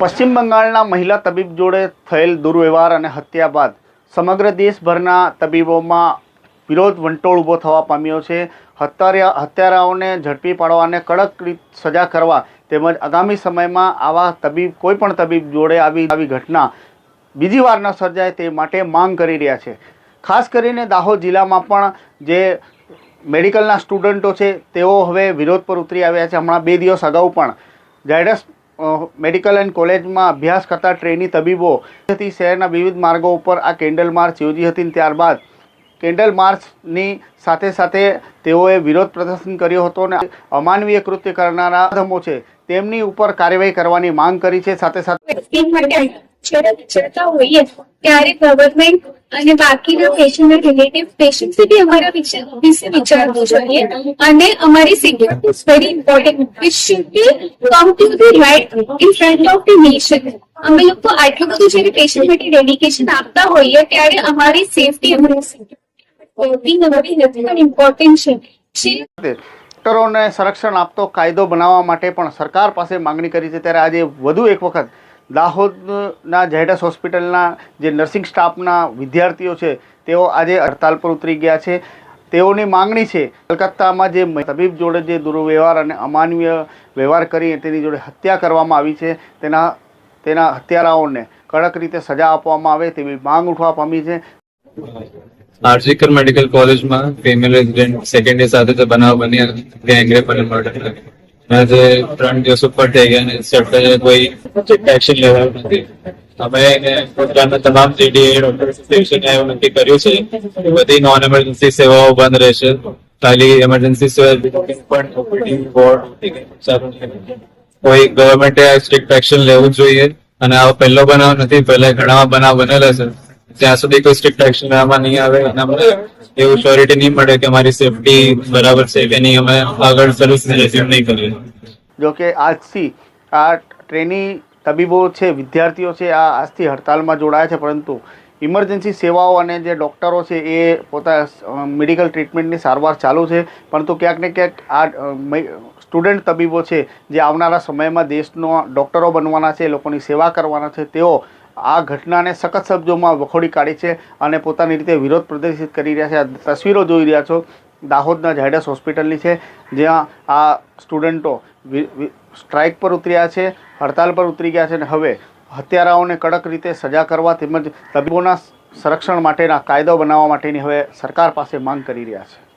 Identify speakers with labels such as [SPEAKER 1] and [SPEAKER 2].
[SPEAKER 1] પશ્ચિમ બંગાળના મહિલા તબીબ જોડે થયેલ દુર્વ્યવહાર અને હત્યા બાદ સમગ્ર દેશભરના તબીબોમાં વિરોધ વંટોળ ઊભો થવા પામ્યો છે. હત્યારા, હત્યારાઓને ઝડપી પાડવા અને કડક રીત સજા કરવા તેમજ આગામી સમયમાં આવા તબીબ કોઈ પણ તબીબ જોડે આવી આવી ઘટના બીજી વાર ન સર્જાય તે માટે માંગ કરી રહ્યા છે. ખાસ કરીને દાહોદ જિલ્લામાં પણ જે મેડિકલના સ્ટુડન્ટો છે, તેઓ હવે વિરોધ પર ઉતરી આવ્યા છે. હમણાં બે દિવસ અગાઉ પણ ઝાયડસ મેડિકલ એન્ડ કોલેજમાં અભ્યાસ કરતા ટ્રેની તબીબો હતી. શહેરના વિવિધ માર્ગો ઉપર આ કેન્ડલ માર્ચ યોજી હતી ત્યારબાદ કેન્ડલ માર્ચની સાથે સાથે તેઓએ વિરોધ પ્રદર્શન કર્યો હતો અને અમાનવીય કૃત્ય કરનારા ધમો છે, તેમની ઉપર કાર્યવાહી કરવાની માંગ કરી છે. સાથે સાથે
[SPEAKER 2] અને બાકીના પેશન્ટ રિલેટિવ પેશન્ટ બી અમારા વિશે વિચારવું જોઈએ અને અમારી security is very important which should be come to the right in front of the nation અમે લોકો આટલું બધું જ્યારે પેશન્ટ માટે ડેડિકેશન આપતા હોઈએ, ત્યારે અમારી સેફટી અમારી સેફટી નવી નથી પણ ઇમ્પોર્ટન્ટ છે.
[SPEAKER 1] ડોક્ટરોને સંરક્ષણ આપતો કાયદો બનાવવા માટે પણ સરકાર પાસે માંગણી કરી છે. ત્યારે આજે વધુ એક વખત દાહોદના ઝાયડસ હોસ્પિટલના જે નર્સિંગ સ્ટાફના વિદ્યાર્થીઓ છે, તેઓ આજે હડતાલ પર ઉતરી ગયા છે. તેઓની માંગણી છે, કલકત્તામાં જે તબીબ જોડે જે દુર્વ્યવહાર અને અમાનવીય વ્યવહાર કરી તેની જોડે હત્યા કરવામાં આવી છે. તેના તેના હત્યારાઓને કડક રીતે સજા આપવામાં આવે તેવી માંગ ઉઠવા પામી છે.
[SPEAKER 3] આરજીકર મેડિકલ કોલેજમાં ફિમેલ રેસિડેન્ટ સેકન્ડ ડે સાથે બનાવ બન્યા ગેંગરેપ અને મર્ડર આજે ત્રણ દિવસ ઉપર થઈ ગયા સરકારે કોઈ એક્શન લેવાયું નથી. અમે એને તમામ જીડીએ ડોક્ટર એવું નક્કી કર્યું છે કે બધી નોન એમરજન્સી સેવાઓ બંધ રહેશે. ખાલી એમરજન્સી સેવા પણ ઓપીડી વોર્ડ કોઈ ગવર્મેન્ટે સ્ટ્રિક્ટ એક્શન લેવું જોઈએ. અને આ પહેલો બનાવ નથી, પહેલા ઘણા બનાવ બનેલા છે. ત્યાં સુધી કોઈ સ્ટ્રિક્ટ એક્શન લેવામાં નહીં આવે. અને અમને એવું શ્યોરિટી નહીં મળે કે અમારી સેફટી બરાબર છે કે નહીં. અમે આગળ સર્વિસ રેઝ્યુમ નહીં કરીએ.
[SPEAKER 1] જો કે આજથી આ ટ્રેની તબીબો છે, વિદ્યાર્થીઓ છે, આ આજથી હડતાલમાં જોડાયા છે, પરંતુ ઇમરજન્સી સેવાઓ અને જે ડૉક્ટરો છે એ પોતા મેડિકલ ટ્રીટમેન્ટની સારવાર ચાલુ છે. પરંતુ ક્યાંક ને ક્યાંક આ સ્ટુડન્ટ તબીબો છે, જે આવનારા સમયમાં દેશનો ડૉક્ટરો બનવાના છે, લોકોની સેવા કરવાના છે, તેઓ આ ઘટનાને સખત શબ્દોમાં વખોડી કાઢી છે અને પોતાની રીતે વિરોધ પ્રદર્શિત કરી રહ્યા છે. આ તસવીરો જોઈ રહ્યા છો. દાહોદના ઝાયડસ હોસ્પિટલની છે, જ્યાં આ સ્ટુડન્ટો સ્ટ્રાઇક પર ઉતર્યા છે, હડતાલ પર ઉતરી ગયા છે અને હવે હત્યારાઓને કડક રીતે સજા કરવા તેમજ તબીબોના સંરક્ષણ માટેના કાયદો બનાવવા માટેની હવે સરકાર પાસે માંગ કરી રહ્યા છે.